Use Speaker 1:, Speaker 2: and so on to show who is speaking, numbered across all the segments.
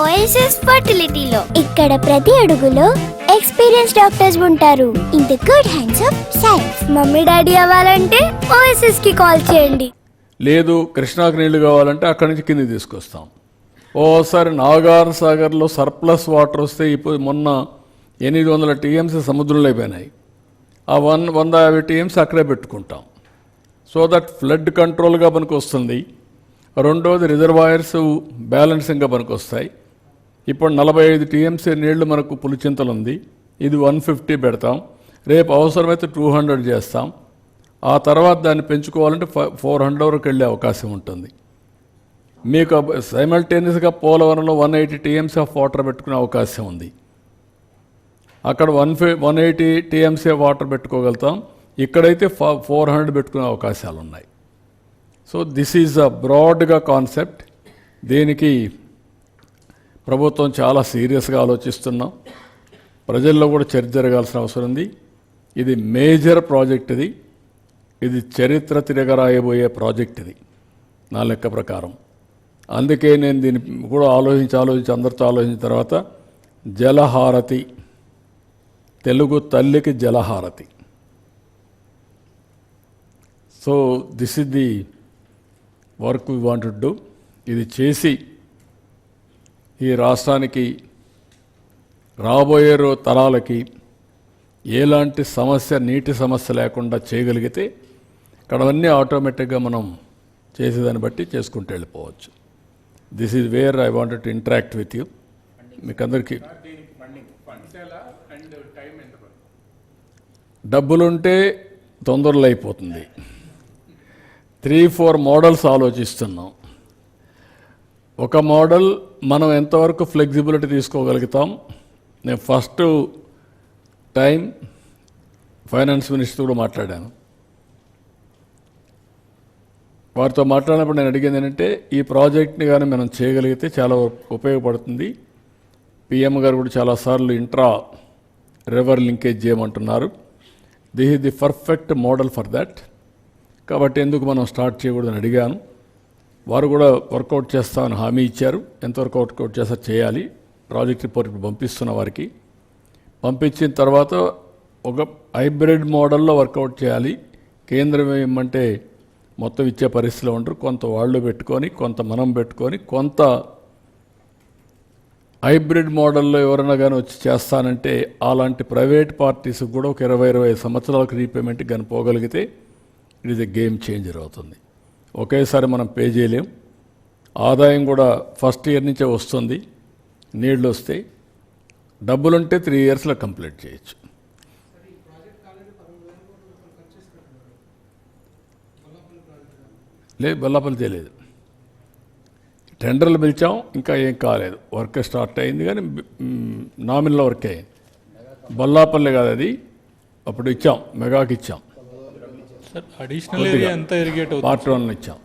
Speaker 1: OSS ఫర్టిలిటీలో ఇక్కడ ప్రతి అడుగులో ఎక్స్పీరియన్స్ డాక్టర్స్ ఉంటారు. In the good hands of science mummy daddy అవ్వాలంటే ఓఎస్ఎస్కి కాల్ చేయండి.
Speaker 2: లేదు కృష్ణాకి నీళ్ళు కావాలంటే అక్కడి నుంచి కింది తీసుకొస్తాం. ఓసారి నాగార్ సాగర్లో సర్ప్లస్ వాటర్ వస్తే ఇప్పుడు మొన్న ఎనిమిది వందల టీఎంసీ సముద్రంలో అయిపోయినాయి. ఆ వన్ వంద యాభై టీఎంసీ అక్కడే పెట్టుకుంటాం. సో దట్ ఫ్లడ్ కంట్రోల్గా మనకు వస్తుంది రెండోది రిజర్వాయర్స్ బ్యాలెన్సింగ్గా పనికి వస్తాయి ఇప్పుడు నలభై ఐదు టీఎంసీ నీళ్ళు మనకు పులిచింతలు ఉంది ఇది వన్ ఫిఫ్టీ పెడతాం. రేపు అవసరమైతే టూ హండ్రెడ్ చేస్తాం. ఆ తర్వాత దాన్ని పెంచుకోవాలంటే ఫోర్ హండ్రెడ్ వరకు వెళ్ళే అవకాశం ఉంటుంది. మీకు సైమల్టేనియస్గా పోలవరంలో one eighty TMC of water పెట్టుకునే అవకాశం ఉంది. అక్కడ వన్ ఫి one eighty TMC of water పెట్టుకోగలుగుతాం. ఇక్కడైతే ఫోర్ హండ్రెడ్ పెట్టుకునే అవకాశాలు ఉన్నాయి సో దిస్ ఈజ్ అ బ్రాడ్గా కాన్సెప్ట్. దీనికి ప్రభుత్వం చాలా సీరియస్గా ఆలోచిస్తున్నాం. ప్రజల్లో కూడా చర్చ జరగాల్సిన అవసరం ఉంది. ఇది మేజర్ ప్రాజెక్ట్ ఇది. ఇది చరిత్ర తిరగరాయబోయే ప్రాజెక్ట్ ఇది నా లెక్క ప్రకారం. అందుకే నేను దీన్ని కూడా ఆలోచించి ఆలోచించి అందరితో ఆలోచించిన తర్వాత జలహారతి తెలుగు తల్లికి జలహారతి. So this is the work we wanted do ఇది చేసి ఈ రాష్ట్రానికి రాబోయే రో- తరాలకి ఎలాంటి సమస్య నీటి సమస్య లేకుండా చేయగలిగితే ఇక్కడవన్నీ ఆటోమేటిక్గా మనం చేసేదాన్ని బట్టి చేసుకుంటూ వెళ్ళిపోవచ్చు. This is where I wanted to interact with you మీకు అందరికీ డబ్బులుంటే తొందరలో అయిపోతుంది. త్రీ ఫోర్ మోడల్స్ ఆలోచిస్తున్నాం. ఒక మోడల్ మనం ఎంతవరకు ఫ్లెక్సిబిలిటీ తీసుకోగలుగుతాం? నేను ఫస్ట్ టైం ఫైనాన్స్ మినిస్టర్ కూడా మాట్లాడాను. వారితో మాట్లాడినప్పుడు నేను అడిగింది ఏంటంటే ఈ ప్రాజెక్ట్ని కానీ మనం చేయగలిగితే చాలా ఉపయోగపడుతుంది. పిఎం గారు కూడా చాలాసార్లు ఇంట్రా రివర్ లింకేజ్ చేయమంటున్నారు. This is the perfect model for that. కాబట్టి ఎందుకు మనం స్టార్ట్ చేయకూడదని అడిగాను. వారు కూడా వర్కౌట్ చేస్తామని హామీ ఇచ్చారు. ఎంతవరకు వర్కౌట్ చేస్తా చేయాలి. ప్రాజెక్ట్ రిపోర్ట్ ఇప్పుడు పంపిస్తున్న వారికి. పంపించిన తర్వాత ఒక హైబ్రిడ్ మోడల్లో వర్కౌట్ చేయాలి. కేంద్రం ఏమంటే మొత్తం ఇచ్చే పరిస్థితిలో ఉంటారు కొంత వాళ్ళు పెట్టుకొని కొంత మనం పెట్టుకొని కొంత హైబ్రిడ్ మోడల్లో ఎవరైనా కానీ వచ్చి చేస్తానంటే అలాంటి ప్రైవేట్ పార్టీస్కి కూడా ఒక ఇరవై ఇరవై సంవత్సరాలకు రీపేమెంట్ కానీ పోగలిగితే it is a game changer అవుతుంది. ఒకేసారి మనం పే చేయలేం. ఆదాయం కూడా ఫస్ట్ ఇయర్ నుంచే వస్తుంది. నీళ్ళు వస్తాయి డబ్బులుంటే త్రీ ఇయర్స్లో కంప్లీట్ చేయొచ్చు. లేదు బొల్లాపల్లి చేయలేదు. టెండర్లు పిలిచాం ఇంకా ఏం కాలేదు. వర్క్ స్టార్ట్ అయింది కానీ నామినల్ వర్క్ అయింది. బొల్లాపల్లి కాదు అది. అప్పుడు ఇచ్చాం మెగాకి ఇచ్చాం.
Speaker 3: సార్ అడిషనల్ ఏరియా ఎంత ఇరిగేట్ అవుతుంది?
Speaker 2: పార్ట్ వన్ ఇచ్చాం.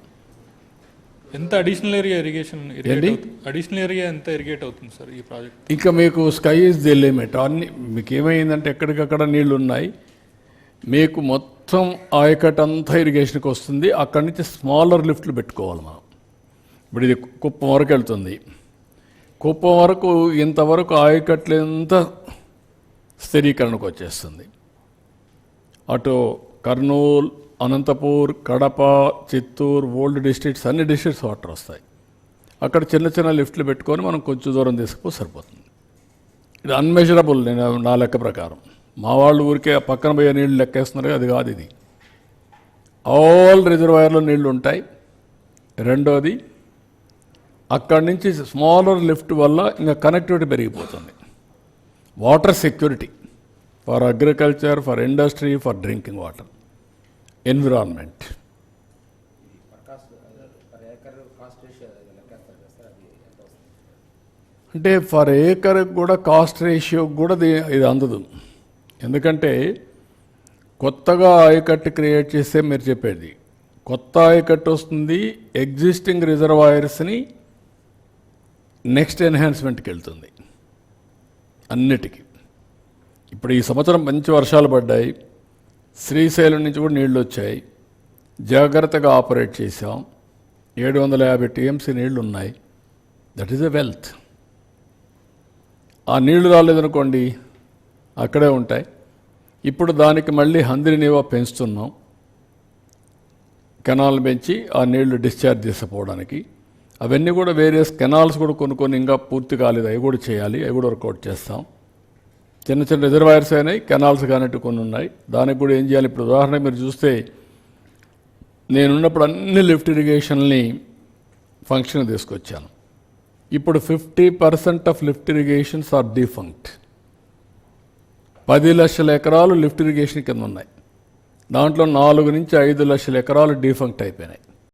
Speaker 3: ఎంత additional area irrigation additional area ఎంత ఇరిగేట్ అవుతుంది సార్ ఈ ప్రాజెక్ట్
Speaker 2: ఇంకా మీకు స్కై ఇస్ ది లిమిట్ అన్ని మీకు ఏమైందంటే ఎక్కడికక్కడ నీళ్ళు ఉన్నాయి మీకు మొత్తం ఆయకట్ అంతా ఇరిగేషన్కి వస్తుంది. అక్కడి నుంచి స్మాలర్ లిఫ్ట్లు పెట్టుకోవాలి మనం. ఇప్పుడు ఇది కుప్పం వరకు వెళ్తుంది. కుప్పం వరకు ఇంతవరకు ఆయకట్లు ఎంత స్థిరీకరణకు వచ్చేస్తుంది? అటు కర్నూలు అనంతపూర్ కడప చిత్తూరు ఓల్డ్ డిస్ట్రిక్ట్స్ అన్ని డిస్ట్రిక్ట్స్ వాటర్ వస్తాయి. అక్కడ చిన్న చిన్న లిఫ్ట్లు పెట్టుకొని మనం కొంచెం దూరం తీసుకుపో సరిపోతుంది. ఇది అన్మెజరబుల్ నేను నా లెక్క ప్రకారం. మా వాళ్ళు ఊరికే ఆ పక్కన పోయే నీళ్ళు లెక్కేస్తున్నారు అది కాదు ఇది. ఆల్ రిజర్వాయర్లో నీళ్ళు ఉంటాయి. రెండోది అక్కడి నుంచి స్మాలర్ లిఫ్ట్ వల్ల ఇంకా కనెక్టివిటీ పెరిగిపోతుంది. Water security for agriculture for industry for drinking water environment అంటే ఫర్ ఏకర్ కూడా కాస్ట్ రేషియో కూడా ఇది అందదు. ఎందుకంటే కొత్తగా ఆయకట్టు క్రియేట్ చేస్తే మీరు చెప్పేది. కొత్త ఆయకట్టు వస్తుంది ఎగ్జిస్టింగ్ రిజర్వాయర్స్ని నెక్స్ట్ ఎన్హాన్స్మెంట్కి వెళ్తుంది. అన్నిటికీ. ఇప్పుడు ఈ సంవత్సరం మంచి వర్షాలు పడ్డాయి. శ్రీశైలం నుంచి కూడా నీళ్ళు వచ్చాయి. జాగ్రత్తగా ఆపరేట్ చేసాం ఏడు వందల యాభై టీఎంసీ నీళ్ళు ఉన్నాయి. దట్ ఈస్ ఎ వెల్త్ ఆ నీళ్ళు రాలేదనుకోండి అక్కడే ఉంటాయి. ఇప్పుడు దానికి మళ్ళీ హందిరి నీవా పెంచుతున్నాం. కెనాల్ పెంచి ఆ నీళ్ళు డిశ్చార్జ్ చేసిపోవడానికి. అవన్నీ కూడా వేరియస్ కెనాల్స్ కూడా కొన్ని కొన్ని ఇంకా పూర్తి కాలేదు. అవి కూడా చేయాలి. అవి కూడా వర్కౌట్ చేస్తాం. చిన్న చిన్న రిజర్వాయర్స్ అయినాయి కెనాల్స్ కానట్టు కొన్ని ఉన్నాయి. దానికి కూడా ఏం చేయాలి? ఇప్పుడు ఉదాహరణ మీరు చూస్తే నేనున్నప్పుడు అన్ని లిఫ్ట్ ఇరిగేషన్ని ఫంక్షన్ తీసుకొచ్చాను. ఇప్పుడు fifty percent of lift irrigations are defunct. పది లక్షల ఎకరాలు లిఫ్ట్ ఇరిగేషన్ కింద ఉన్నాయి. దాంట్లో నాలుగు నుంచి ఐదు లక్షల ఎకరాలు డిఫంక్ట్ అయిపోయినాయి.